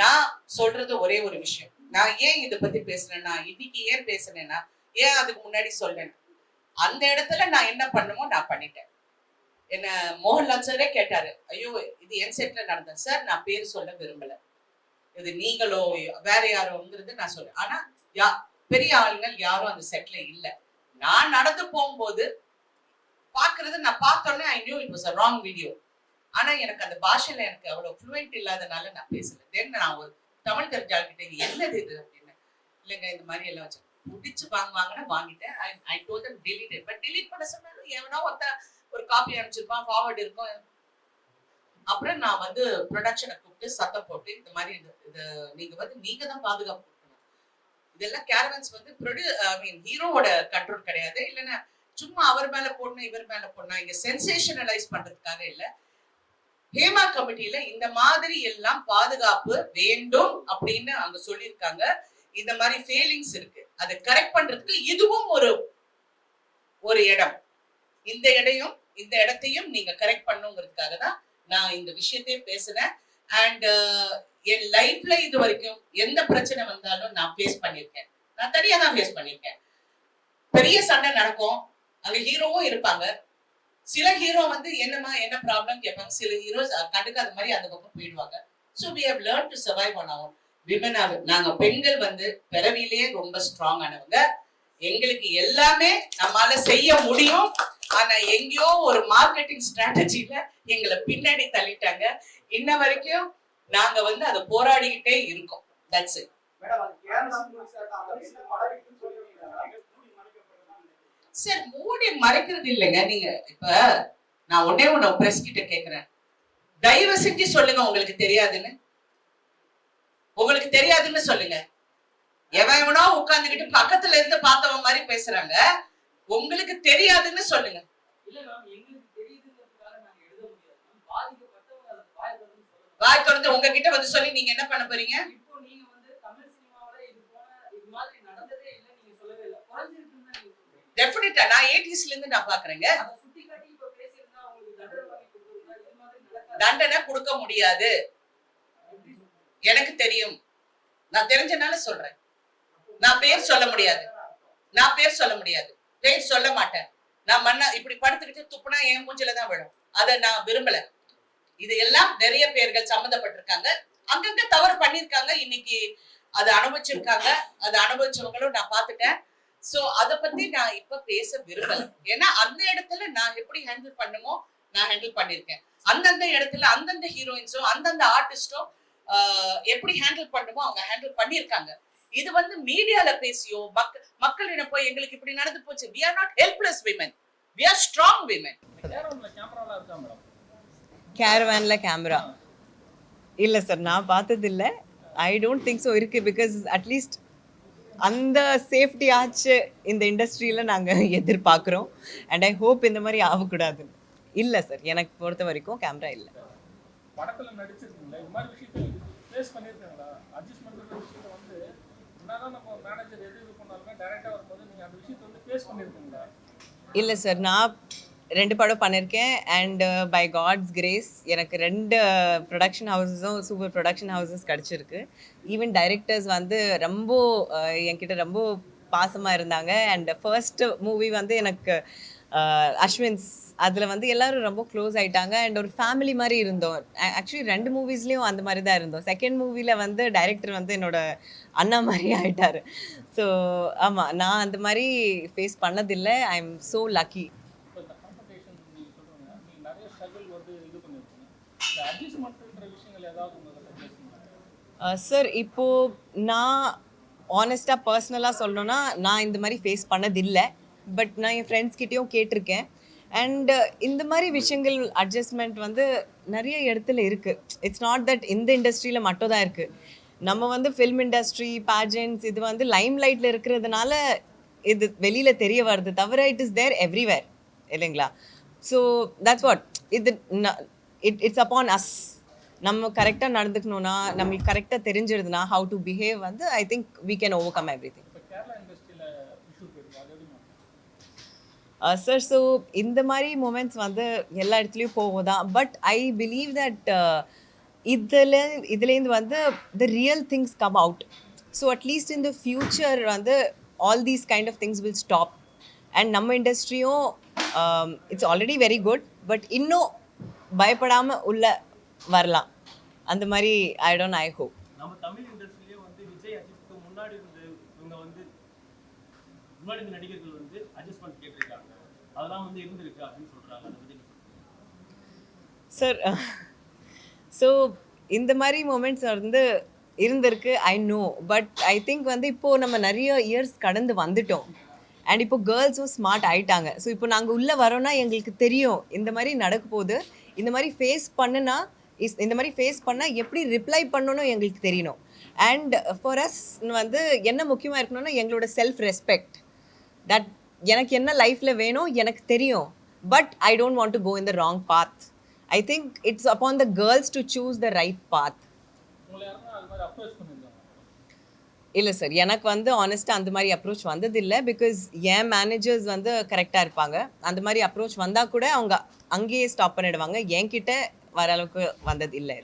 நான் சொல்றது ஒரே ஒரு விஷயம். நான் ஏன் இதை பத்தி பேசுறேன்னா இன்னைக்கு ஏன் பேசுனேன்னா ஏன் அதுக்கு முன்னாடி சொல்றேன் அந்த இடத்துல நான் என்ன பண்ணுமோ நான் பண்ணிட்டேன். என்ன மோகன்லால் சாரே கேட்டாரு ஐயோ இது என் செட்ல நடந்தேன் சார் நான் பேர் சொல்ல விரும்பல. இது நீங்களோ வேற யாரோங்கிறது நான் சொல்றேன். ஆனா யா பெரிய ஆளுங்கள் யாரும் அந்த செட்ல இல்ல. நான் நடந்து போகும்போது பாக்குறது நான் பார்த்தோன்னே I knew it was a wrong video ஆனா எனக்கு அந்த பாஷையில எனக்கு அவ்வளவு ஃப்ளூயண்ட் இல்லாதனால நான் பேசல. தென் நான் ஒரு தமிழ் தெரிஞ்சாள்கிட்ட இது என்னது இது? அப்படின்னு. இல்லைங்க இந்த மாதிரி எல்லாம் வச்சு முடிச்சு வாங்குவாங்கன்னா வாங்கிட்டேன். I I told them delete but delete பண்ண சொன்னாலும் எவனா ஒருத்த ஒரு காப்பி அனுப்பிச்சிருப்பான் ஃபார்வர்டு இருக்கும். அப்புறம் நான் வந்து ப்ரொடக்ஷனை கூப்பிட்டு சத்தம் போட்டு இந்த மாதிரி இது இது நீங்க வந்து நீங்க தான் பாதுகாப்பு இதெல்லாம் கேரவன்ஸ் வந்து ப்ரொடியூ ஐ மீன் ஹீரோவோட கண்ட்ரோல் கிடையாது. இல்லைன்னா சும்மா அவர் மேல போடணும் இவர் மேல போடணும். இங்க சென்சேஷனலைஸ் பண்றதுக்காக இல்லை. ஹேமா கமிட்டியில இந்த மாதிரி எல்லாம் பாதுகாப்பு வேண்டும் அப்படின்னு அங்க சொல்லியிருக்காங்க. இந்த மாதிரி ஃபீலிங்ஸ் இருக்கு. அதை கரெக்ட் பண்றதுக்கு இதுவும் ஒரு ஒரு இடம். இந்த இடையும் இந்த இடத்தையும் நீங்க கரெக்ட் பண்ணுங்கிறதுக்காக தான் நான் இந்த விஷயத்தையே பேசுறேன் அண்ட் என் லைஃப்ல இது வரைக்கும் எந்த பிரச்சனை வந்தாலும் நான் ஃபேஸ் பண்ணியிருக்கேன். நான் தனியா தான் ஃபேஸ் பண்ணியிருக்கேன். பெரிய சண்டை நடக்கும். அங்க ஹீரோவும் இருப்பாங்க. சில ஹீரோ வந்து என்னமா என்ன ப்ராப்ளம் கேட்பாங்க? சில ஹீரோஸ் கண்டுக்காத மாதிரி அந்த பக்கம் போயிடுவாங்க. So we have learn to survive on our women நாங்க பெண்கள் வந்து பிறவிலேயே ரொம்ப ஸ்ட்ராங் ஆனவங்க. எங்களுக்கு எல்லாமே நம்மால செய்ய முடியும். ஆனா எங்கேயோ ஒரு மார்க்கெட்டிங் ஸ்ட்ராட்டஜில எங்களை பின்னாடி தள்ளிட்டாங்க. இன்ன வரைக்கும் நாங்க வந்து அதை போராடிக்கிட்டே இருக்கோம். தட்ஸ் இட் மேடம் அது கேரளா மூவி சார் அந்த வயசுல படம் இருக்குன்னு சொல்லுவீங்க சார் மூடி மறைக்கிறது இல்லைங்க. நீங்க இப்ப நான் ஒன்னே ஒண்ணு பிரஸ் கிட்ட கேக்குறேன். தயவு செஞ்சு சொல்லுங்க உங்களுக்கு தெரியாதுன்னு. உங்களுக்கு தெரியாதுன்னு சொல்லுங்க. எவன் எவனோ உட்கார்ந்துகிட்டு பக்கத்துல இருந்து பார்த்தவன் மாதிரி பேசுறாங்க. உங்களுக்கு தெரியாதுன்னு சொல்லுங்க. வாய் திறந்து உங்ககிட்ட வந்து சொல்லி நீங்க என்ன பண்ண போறீங்க இப்போ நீங்க வந்து தமிழ் சினிமாவுல இது போன இது மாதிரி நடந்ததே இல்லை நீங்க சொல்லவே இல்லை குறைஞ்சிருக்குன்னு தான் நீங்க டெஃபினட்டா நான் எயிட்டிஸ்ல இருந்து நான் பாக்குறேங்க. தண்டனை கொடுக்க முடியாது? எனக்கு தெரியும். நான் தெரிஞ்சனால சொல்றேன். நான் பேர் சொல்ல முடியாது. நான் பேர் சொல்ல முடியாது. பேர் சொல்ல மாட்டேன். நான் மண்ணா இப்படி படுத்துக்கிட்டு துப்புனா என் மூஞ்சில தான் விழும். அதை நான் விரும்பல. இது எல்லாம் நிறைய பேர்கள் சம்மந்தப்பட்டிருக்காங்க. அங்கங்க தவறு பண்ணிருக்காங்க இன்னைக்கு அதை அனுபவிச்சிருக்காங்க. அதை அனுபவிச்சவங்களும் நான் பார்த்துட்டேன். சோ அத பத்தி நான் இப்ப பேச விரும்பல. ஏன்னா அந்த இடத்துல நான் எப்படி ஹேண்டில் பண்ணுமோ நான் ஹேண்டில் பண்ணிருக்கேன். அந்தந்த இடத்துல அந்தந்த ஹீரோயின்ஸும் அந்தந்த ஆர்டிஸ்டும் எப்படி ஹேண்டில் பண்ணுமோ அவங்க ஹேண்டில் பண்ணியிருக்காங்க இது வந்து மீடியால பேசியோ மக்க மக்களிடம் போய் எங்களுக்கு இப்படி நடந்து போச்சு we are not helpless women. We are strong women. கேரளம்ல கேமராலாம் இருக்கா மேடம் கேரவேனில் கேமரா இல்லை சார் நான் பார்த்ததில்ல. ஐ டோன்ட் திங்க் ஸோ இருக்குது பிகாஸ் அட்லீஸ்ட் அந்த சேஃப்டி ஆச்சு இந்த இண்டஸ்ட்ரியில் நாங்கள் எதிர்பார்க்குறோம். அண்ட் ஐ ஹோப் இந்த மாதிரி ஆகக்கூடாது. இல்லை சார் எனக்கு பொறுத்த வரைக்கும் கேமரா இல்லை. படத்துல நடிச்சிருக்கீங்களா இது மாதிரி விஷயத்தை ஃபேஸ் பண்ணியிருக்காங்களா? அட்ஜஸ்ட்மெண்ட் விஷயத்தை வந்து என்னதான் நம்ம மேனேஜர் எது இது பண்ணாலுமே டைரக்டா வரும்போது நீங்க அந்த விஷயத்தை வந்து ஃபேஸ் பண்ணியிருக்கீங்களா? இல்லை சார் நான் ரெண்டு படம் பண்ணியிருக்கேன் and by uh, God's grace எனக்கு ரெண்டு ப்ரொடக்ஷன் ஹவுஸஸும் சூப்பர் ப்ரொடக்ஷன் ஹவுசஸ் கிடச்சிருக்கு. ஈவன் டைரக்டர்ஸ் வந்து ரொம்ப uh, என்கிட்ட ரொம்ப பாசமாக இருந்தாங்க. அண்ட் ஃபர்ஸ்ட் மூவி வந்து எனக்கு uh, அஸ்வின்ஸ் அதில் வந்து எல்லோரும் ரொம்ப க்ளோஸ் ஆகிட்டாங்க அண்ட் ஒரு ஃபேமிலி மாதிரி இருந்தோம். ஆக்சுவலி ரெண்டு மூவிஸ்லேயும் அந்த மாதிரி தான் இருந்தோம். செகண்ட் மூவியில் வந்து டைரக்டர் வந்து என்னோட அண்ணா மாதிரி ஆகிட்டார் ஸோ ஆமாம் நான் அந்த மாதிரி ஃபேஸ் பண்ணதில்லை. ஐ எம் ஸோ லக்கி இப்போ இந்த காம்படிஷன் நீங்க சொல்றீங்க நீங்க நிறைய ஸ்ட்ரகிள் வந்து இது பண்ணியிருக்கீங்க இந்த அட்ஜஸ்ட்மெண்ட்ன்ற விஷயங்கள் ஏதாவது உங்களுக்கு பேசுங்க சார் இப்போது நான் ஆனஸ்ட்டாக பர்சனலாக சொல்லணும்னா நான் இந்த மாதிரி ஃபேஸ் பண்ணதில்லை. பட் நான் என் ஃப்ரெண்ட்ஸ்கிட்டேயும் கேட்டிருக்கேன். அண்ட் uh, இந்த மாதிரி விஷயங்கள் அட்ஜஸ்ட்மெண்ட் வந்து நிறைய இடத்துல இருக்குது இட்ஸ் நாட் தட் இந்த இண்டஸ்ட்ரியில் மட்டும் தான் இருக்குது நம்ம வந்து ஃபில்ம் இண்டஸ்ட்ரி பேஜன்ஸ் இது வந்து லைம் லைட்டில் இருக்கிறதுனால இது வெளியில் தெரிய வருது தவிர இட் இஸ் தேர் எவ்ரிவேர் இல்லைங்களா? ஸோ தட்ஸ் வாட் இது இட் இட்ஸ் அப்பான் அஸ் நம்ம கரெக்டாக நடந்துக்கணும்னா நம்மளுக்கு கரெக்டாக தெரிஞ்சிருதுன்னா ஹவு டு பிஹேவ் வந்து I think we can overcome everything sir so Uh, இந்த மாதிரி மூமெண்ட்ஸ் வந்து எல்லா இடத்துலையும் போகும் தான் பட் ஐ பிலீவ் தட் இதில் இதுலேருந்து வந்து the real things come out so at least இந்த ஃப்யூச்சர் வந்து all these kind of things will stop and நம்ம இண்டஸ்ட்ரியும் it's already very good but இன்னும் பயப்படாமல் உள்ள வரலாம். அந்த மாதிரி ஐ டோன்ட் ஐ ஹோப் நம்ம தமிழ் இண்டஸ்ட்ரியிலே வந்து விஜய் அஜித்துக்கு முன்னாடி இருந்து இவங்க வந்து முன்னாடி இருந்த நடிகர்கள் வந்து அட்ஜஸ்ட்மெண்ட் கேட்டிருக்காங்க. அதெல்லாம் வந்து இருந்திருக்கு அப்படின்னு சொல்றாங்க. அதை பத்தி? சார் ஸோ இந்த மாதிரி மூமெண்ட்ஸ் வந்து இருந்திருக்கு I know but I think வந்து இப்போது நம்ம நிறைய இயர்ஸ் கடந்து வந்துட்டோம். அண்ட் இப்போ கேர்ள்ஸும் ஸ்மார்ட் ஆயிட்டாங்க. ஸோ இப்போ நாங்கள் உள்ளே வரோன்னா எங்களுக்கு தெரியும் இந்த மாதிரி நடக்க போகுது. இந்த மாதிரி ஃபேஸ் பண்ணுனா இஸ் இந்த மாதிரி ஃபேஸ் பண்ணால் எப்படி ரிப்ளை பண்ணணும் எங்களுக்கு தெரியணும். அண்ட் ஃபார் அஸ் வந்து என்ன முக்கியமாக இருக்கணும்னா எங்களோட செல்ஃப் ரெஸ்பெக்ட் தட் எனக்கு என்ன லைஃப்பில் வேணும் எனக்கு தெரியும். But I don't want to go in the wrong path I think it's upon the girls to choose the right path உங்களை யாருன்னா அது மாதிரி அப்ரோச் பண்ணியிருந்தாங்க இல்லை சார் எனக்கு வந்து ஆனஸ்ட்டாக அந்த மாதிரி அப்ரோச் வந்ததில்லை பிகாஸ் என் மேனேஜர்ஸ் வந்து கரெக்டாக இருப்பாங்க. அந்த மாதிரி அப்ரோச் வந்தால் கூட அவங்க அங்கேயே ஸ்டாப் பண்ணிடுவாங்க. என்கிட்ட வர அளவுக்கு வந்தது இல்லை